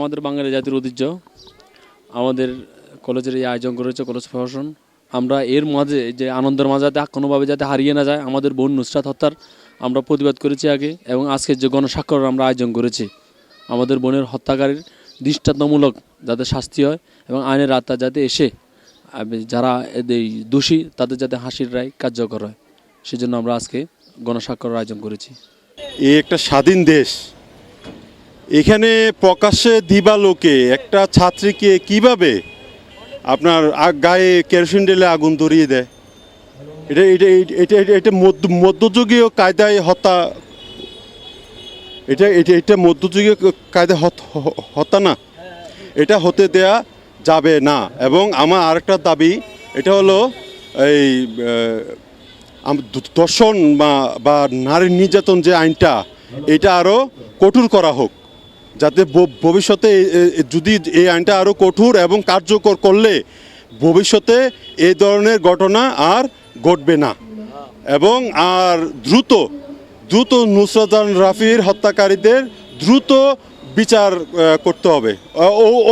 আমাদের বাঙালি জাতির ঐতিহ্য, আমাদের কলেজের এই আয়োজন করেছে কলেজ প্রশাসন আমরা এর মাঝে যে আনন্দের মাঝে যাতে কোনোভাবে যাতে হারিয়ে না যায়, আমাদের বোন নুসরাত হত্যার আমরা প্রতিবাদ করেছি আগে, এবং আজকের যে গণস্বাক্ষর আমরা আয়োজন করেছি, আমাদের বোনের হত্যাকারীর দৃষ্টান্তমূলক যাতে শাস্তি হয়, এবং আইনের আত্মা যাতে এসে যারা এই দোষী, তাদের যাতে হাসির রায় কার্যকর হয়। সেজন্য আমরা আজকে গণস্বাক্ষর আয়োজন করেছি। এই একটা স্বাধীন দেশ এখানে প্রকাশ্যে দিবালোকে একটা ছাত্রীকে কীভাবে আপনার গায়ে কেরোসিন ঢেলে আগুন ধরিয়ে দেয়? এটা এটা এটা এটা এটা মধ্য, মধ্যযুগীয় কায়দায় হত্যা, এটা এটা এটা মধ্যযুগীয় কায়দায় হত্যা না। এটা হতে দেয়া যাবে না। এবং আমার আরেকটা দাবি, এটা হলো এই বা বা নারী নির্যাতন যে আইনটা, এটা আরও কঠোর করা হোক। যাতে ভবিষ্যতে যদি এই আইনটা আরও কঠোর এবং কার্যকর করলে ভবিষ্যতে এই ধরনের ঘটনা আর ঘটবে না। এবং আর দ্রুত দ্রুত নুসরাতান রাফির হত্যাকারীদের দ্রুত বিচার করতে হবে।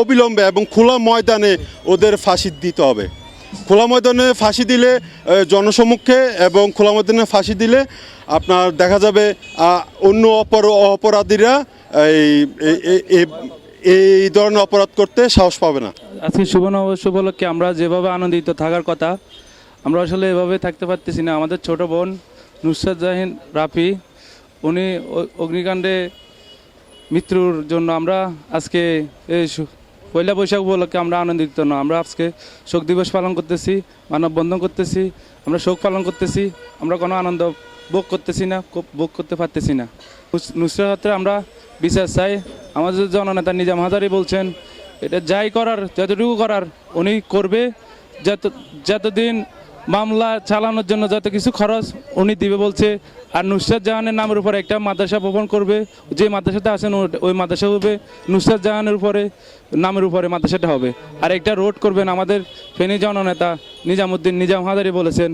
অবিলম্বে এবং খোলা ময়দানে ওদের ফাঁসি দিতে হবে। খোলা ময়দানে ফাঁসি দিলে জনসমক্ষে এবং খোলা ময়দানে ফাঁসি দিলে আপনার দেখা যাবে অন্য অপর, অপরাধীরা এই এই- ধরনের অপরাধ করতে সাহস পাবে না। আজকে শুভ নববর্ষ উপলক্ষে আমরা যেভাবে আনন্দিত থাকার কথা, আমরা আসলে এভাবে থাকতে পারতেছি না। আমাদের ছোট বোন নুসরাত জাহিন রাফি, উনি অগ্নিকাণ্ডে মৃত্যুর জন্য আমরা আজকে পয়লা বৈশাখ উপলক্ষে আমরা আনন্দিত না আমরা আজকে শোক দিবস পালন করতেছি মানববন্ধন করতেছি, আমরা শোক পালন করতেছি, আমরা কোনো আনন্দ ভোগ করতেছি না ভোগ করতে পারতেছি না। নুস- আমরা বিশ্বাস চাই। আমাদের জননেতা নিজাম হাজারি বলছেন, এটা যাই করার, যতটুকু করার উনি করবে। যত, যতদিন মামলা চালানোর জন্য যত কিছু খরচ উনি দিবে বলছে, আর নুসরাত জাহানের নামের উপরে একটা মাদ্রাসা ভবন করবে, যে মাদ্রাসাতে আছেন ওই মাদ্রাসা হবে নুসরাত জাহানের উপরে, নামের উপরে মাদ্রাসাটা হবে। আর একটা রোড করবেন আমাদের ফেনী জননেতা নিজামুদ্দিন নিজাম হাজারি বলেছেন